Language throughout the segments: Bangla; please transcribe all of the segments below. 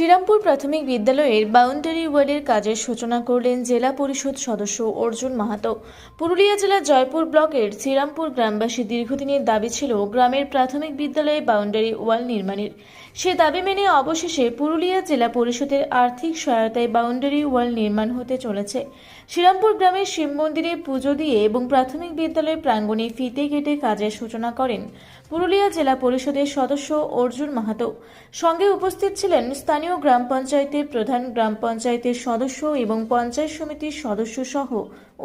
শ্রীরামপুর প্রাথমিক বিদ্যালয়ের বাউন্ডারি ওয়ালের কাজের সূচনা করলেন জেলা পরিষদ সদস্য অর্জুন মাহাতো। পুরুলিয়া জেলার জয়পুর ব্লকের শ্রীরামপুর গ্রামবাসী দীর্ঘদিনের দাবি ছিল গ্রামের প্রাথমিক বিদ্যালয়ে বাউন্ডারি ওয়াল নির্মাণের। সে দাবি মেনে অবশেষে পুরুলিয়া জেলা পরিষদের আর্থিক সহায়তায় বাউন্ডারি ওয়াল নির্মাণ হতে চলেছে। শ্রীরামপুর গ্রামের শিব মন্দিরে পুজো দিয়ে এবং প্রাথমিক বিদ্যালয়ের প্রাঙ্গণে ফিতে কেটে কাজের সূচনা করেন পুরুলিয়া জেলা পরিষদের সদস্য অর্জুন মাহাতো। সঙ্গে উপস্থিত ছিলেন স্থানীয় গ্রাম পঞ্চায়েতের প্রধান গ্রাম পঞ্চায়েতের সদস্য এবং পঞ্চায়েত সমিতির সদস্য সহ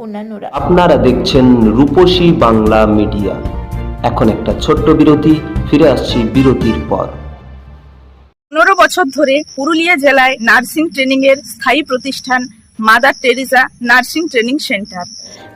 অন্যান্যরা। আপনারা দেখছেন রূপসী বাংলা মিডিয়া। এখন একটা ছোট্ট বিরতি ফিরে আসছি বিরতির পর। পনেরো বছর ধরে পুরুলিয়া জেলায় নার্সিং ট্রেনিং এর স্থায়ী প্রতিষ্ঠান Mother Teresa nursing training centre.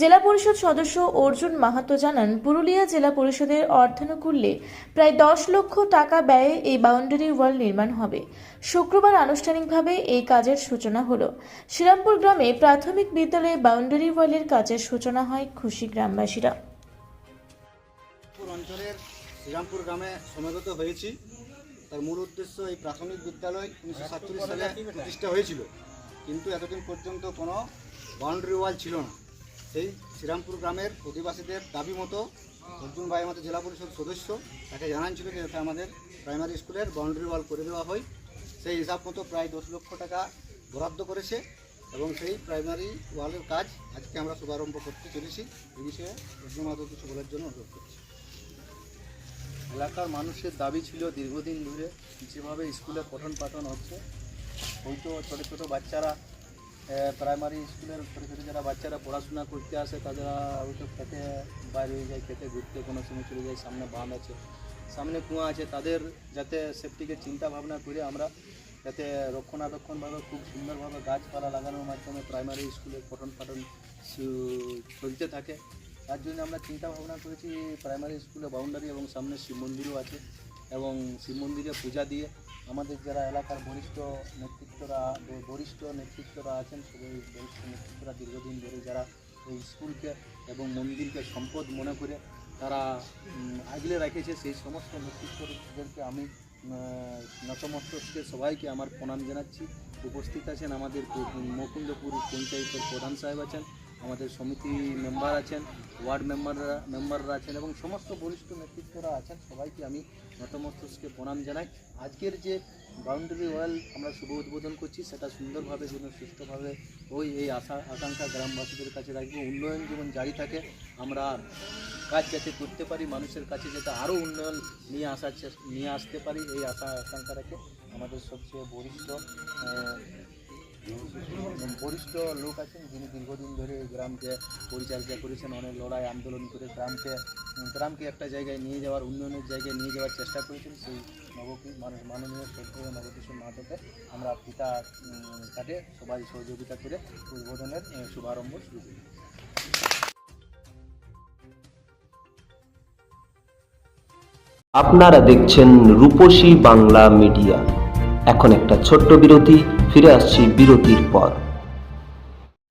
জেলা পরিষদ সদস্য অর্জুন মাহাতো জানান, পুরুলিয়া জেলা পরিষদের অর্থানুকূল্যে প্রায় দশ লক্ষ টাকা ব্যয়ে এই বাউন্ডারি ওয়াল নির্মাণ হবে। শুক্রবার আনুষ্ঠানিকভাবে এই কাজের সূচনা হলো। শ্রীরামপুর গ্রামে প্রাথমিক বিদ্যালয়ে বাউন্ডারি ওয়ালের কাজের সূচনা হয় খুশি গ্রামবাসীরা। অঞ্চলের শ্রীরামপুর গ্রামে সমাগত হয়েছি। তার মূল উদ্দেশ্য এই প্রাথমিক বিদ্যালয় উনিশশো সাতচল্লিশ সালে প্রতিষ্ঠা হয়েছিল। কিন্তু এতদিন পর্যন্ত কোনো বাউন্ডারি ওয়াল ছিল না। সেই শ্রীরামপুর গ্রামের অধিবাসীদের দাবি মতো অর্জুন ভাই আমাদের জেলা পরিষদ সদস্য তাকে জানাচ্ছিল যে যাতে আমাদের প্রাইমারি স্কুলের বাউন্ডারি ওয়াল করে দেওয়া হয়। সেই হিসাব মতো প্রায় দশ লক্ষ টাকা বরাদ্দ করেছে এবং সেই প্রাইমারি ওয়ালের কাজ আজকে আমরা শুভারম্ভ করতে চলেছি। এই বিষয়ে অর্জুন মাধব কিছু বলার জন্য অনুরোধ করছি। এলাকার মানুষের দাবি ছিল দীর্ঘদিন ধরে যেভাবে স্কুলে পঠন পাঠন হচ্ছে, হয়তো ছোটো ছোটো বাচ্চারা প্রাইমারি স্কুলের ছোটো ছোটো যারা বাচ্চারা পড়াশোনা করতে আসে তারা হয়তো খেতে বাইরে হয়ে যায়, খেতে ঘুরতে কোনো সময় চলে যায়, সামনে বাঁধ আছে, সামনে কুয়া আছে, তাদের যাতে সেফটিকে চিন্তা ভাবনা করে আমরা যাতে রক্ষণাবেক্ষণভাবে খুব সুন্দরভাবে গাছপালা লাগানোর মাধ্যমে প্রাইমারি স্কুলের পঠন পাঠন চলতে থাকে। তার জন্য আমরা চিন্তা ভাবনা করেছি প্রাইমারি স্কুলে বাউন্ডারি এবং সামনে শিব মন্দিরও আছে। এবং শিব মন্দিরে পূজা দিয়ে আমাদের যারা এলাকার বরিষ্ঠ নেতৃত্বরা বরিষ্ঠ নেতৃত্বরা আছেন সেই বরিষ্ঠ নেতৃত্বরা দীর্ঘদিন ধরে যারা এই স্কুলকে এবং মন্দিরকে সম্পদ মনে করে তারা আগলে রেখেছে, সেই সমস্ত নেতৃত্বদেরকে আমি নতমস্তকে সবাইকে আমার প্রণাম জানাচ্ছি। উপস্থিত আছেন আমাদের মুকুন্দপুর পঞ্চায়েতের প্রধান সাহেব আছেন। আমাদের সমিতি মেম্বার আছেন, ওয়ার্ড মেম্বাররা মেম্বাররা আছেন এবং সমস্ত বরিষ্ঠ নেতৃত্বরা আছেন। সবাইকে আমি নতমস্তকে প্রণাম জানাই। আজকের যে বাউন্ডারি ওয়াল আমরা শুভ উদ্বোধন করছি, সেটা সুন্দরভাবে যেন সুষ্ঠুভাবে ওই এই আশা, আকাঙ্ক্ষা গ্রামবাসীদের কাছে রাখব। উন্নয়ন যেমন জারি থাকে, আমরা কাজ যাতে করতে পারি, মানুষের কাছে যাতে আরও উন্নয়ন নিয়ে আসার নিয়ে আসতে পারি, এই আশা, আকাঙ্ক্ষা রেখে আমাদের সবচেয়ে বরিষ্ঠ বরিষ্ঠ লোক আছেন যিনি দীর্ঘদিন ধরে গ্রামকে পরিচর্যা করেছেন, অনেক লড়াই, আন্দোলন করে গ্রামকে গ্রামকে একটা জায়গায় নিয়ে যাওয়ার, উন্নয়নের জায়গায় নিয়ে যাওয়ার চেষ্টা করেছেন। সেই নবকী, মানুষ, মাননীয় শ্রদ্ধেয় নবকিশোর মাহাতোকে আমরা পিতা কাটে সবাই সহযোগিতা করে উদ্বোধনের শুভারম্ভ শুরু করি। আপনারা দেখছেন রূপসী বাংলা মিডিয়া। এখন একটা ছোট্ট বিরতি, ফিরে আসছি বিরতির পর।